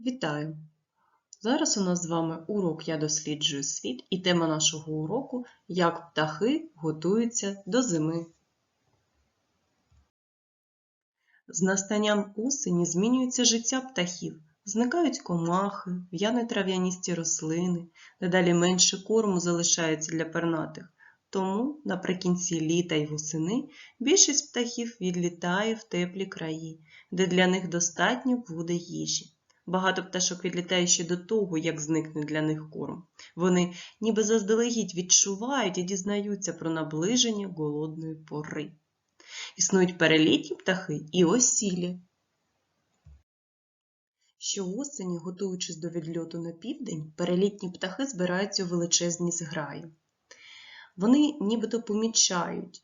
Вітаю! Зараз у нас з вами урок Я досліджую світ і тема нашого уроку Як птахи готуються до зими. З настанням осені змінюється життя птахів, зникають комахи, в'яне трав'яністі рослини, дедалі менше корму залишається для пернатих. Тому наприкінці літа й восени більшість птахів відлітає в теплі краї, де для них достатньо буде їжі. Багато пташок відлітає ще до того, як зникне для них корм. Вони ніби заздалегідь відчувають і дізнаються про наближення голодної пори. Існують перелітні птахи і осілі. Щоосені, готуючись до відльоту на південь, перелітні птахи збираються у величезні зграї. Вони нібито помічають,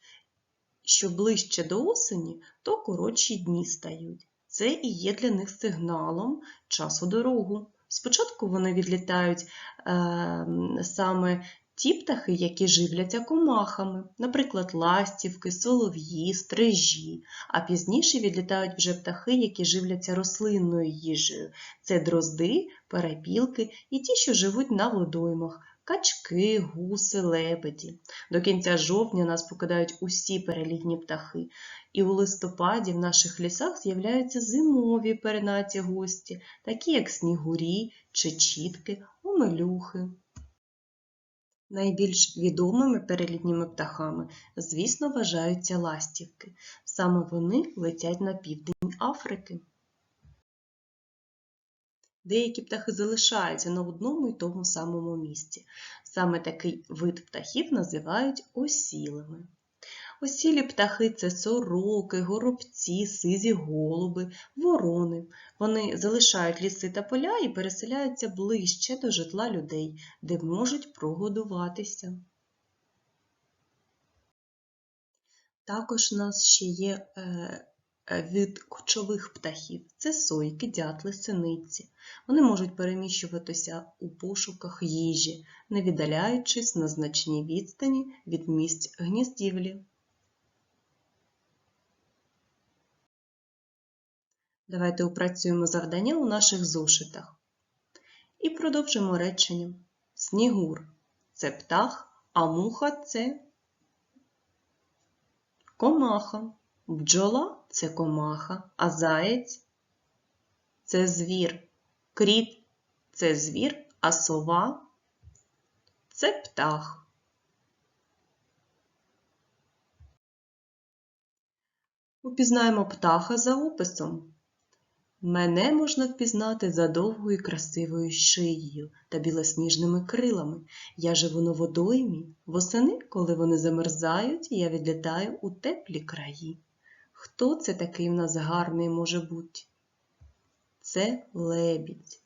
що ближче до осені, то коротші дні стають. Це і є для них сигналом часу дорогу. Спочатку вони відлітають е, саме ті птахи, які живляться комахами, наприклад, ластівки, солов'ї, стрижі, а пізніше відлітають вже птахи, які живляться рослинною їжею. Це дрозди, перепілки і ті, що живуть на водоймах. Качки, гуси, лебеді. До кінця жовтня нас покидають усі перелітні птахи, і у листопаді в наших лісах з'являються зимові перенаті гості, такі як снігурі, чечітки, омелюхи. Найбільш відомими перелітніми птахами, звісно, вважаються ластівки. Саме вони летять на південь Африки. Деякі птахи залишаються на одному і тому самому місці. Саме такий вид птахів називають осілими. Осілі птахи це сороки, горобці, сизі голуби, ворони. Вони залишають ліси та поля і переселяються ближче до житла людей, де можуть прогодуватися. Також у нас ще є е, від кочових птахів це сойки, дятли, синиці. Вони можуть переміщуватися у пошуках їжі, не віддаляючись на значній відстані від місць гніздівлі. Давайте опрацюємо завдання у наших зошитах. І продовжимо речення. Снігур це птах, а муха це комаха. Бджола це комаха, а заєць це звір. Кріт це звір, а сова це птах. Упізнаємо птаха за описом. Мене можна впізнати за довгою красивою шиєю та білосніжними крилами. Я живу на водоймі. Восени, коли вони замерзають, я відлітаю у теплі краї. Хто це такий в нас гарний може бути? Це лебідь.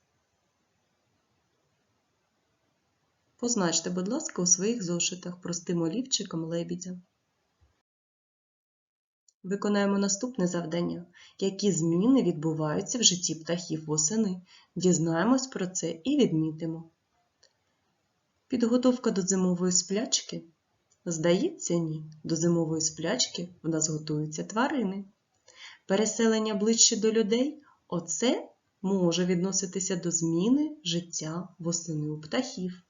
Позначте, будь ласка, у своїх зошитах простим олівчиком лебідя. Виконаємо наступне завдання. Які зміни відбуваються в житті птахів восени? Дізнаємось про це і відмітимо. Підготовка до зимової сплячки. Здається, ні. До зимової сплячки в нас готуються тварини. Переселення ближче до людей оце може відноситися до зміни життя восени у птахів.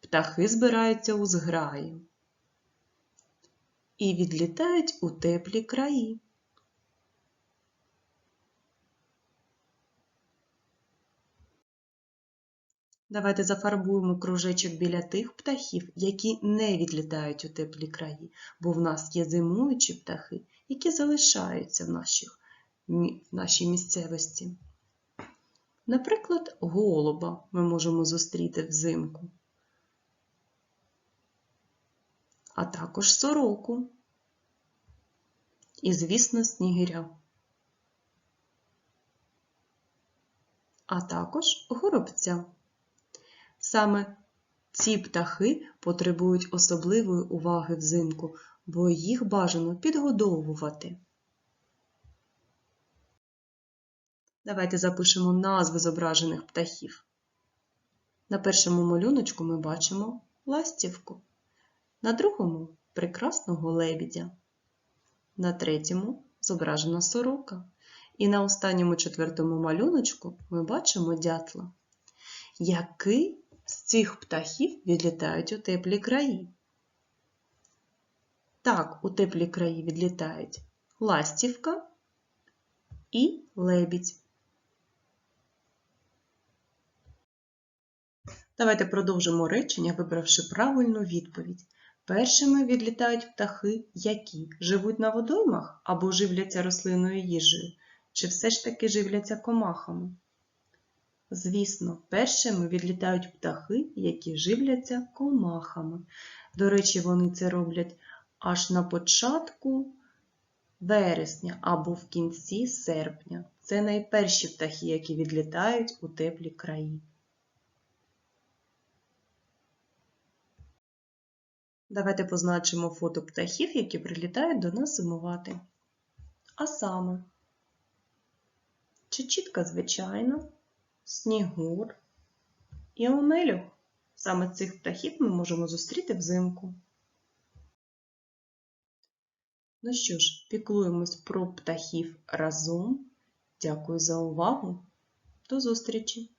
Птахи збираються у зграї і відлітають у теплі краї. Давайте зафарбуємо кружечок біля тих птахів, які не відлітають у теплі краї, бо в нас є зимуючі птахи, які залишаються в, наших, в нашій місцевості. Наприклад, голуба ми можемо зустріти взимку, а також сороку і, звісно, снігиря, а також горобця. Саме ці птахи потребують особливої уваги взимку, бо їх бажано підгодовувати. Давайте запишемо назви зображених птахів. На першому малюночку ми бачимо ластівку, на другому прекрасного лебідя, на третьому зображена сорока. І на останньому четвертому малюночку ми бачимо дятла. Який цих птахів відлітають у теплі краї? Так, у теплі краї відлітають ластівка і лебідь. Давайте продовжимо речення, вибравши правильну відповідь. Першими відлітають птахи, які живуть на водоймах або живляться рослинною їжею, чи все ж таки живляться комахами? Звісно, першими відлітають птахи, які живляться комахами. До речі, вони це роблять аж на початку вересня або в кінці серпня. Це найперші птахи, які відлітають у теплі краї. Давайте позначимо фото птахів, які прилітають до нас зимувати. А саме чечітка звичайна, снігур і омелюх. Саме цих птахів ми можемо зустріти взимку. Ну що ж, піклуємось про птахів разом. Дякую за увагу. До зустрічі!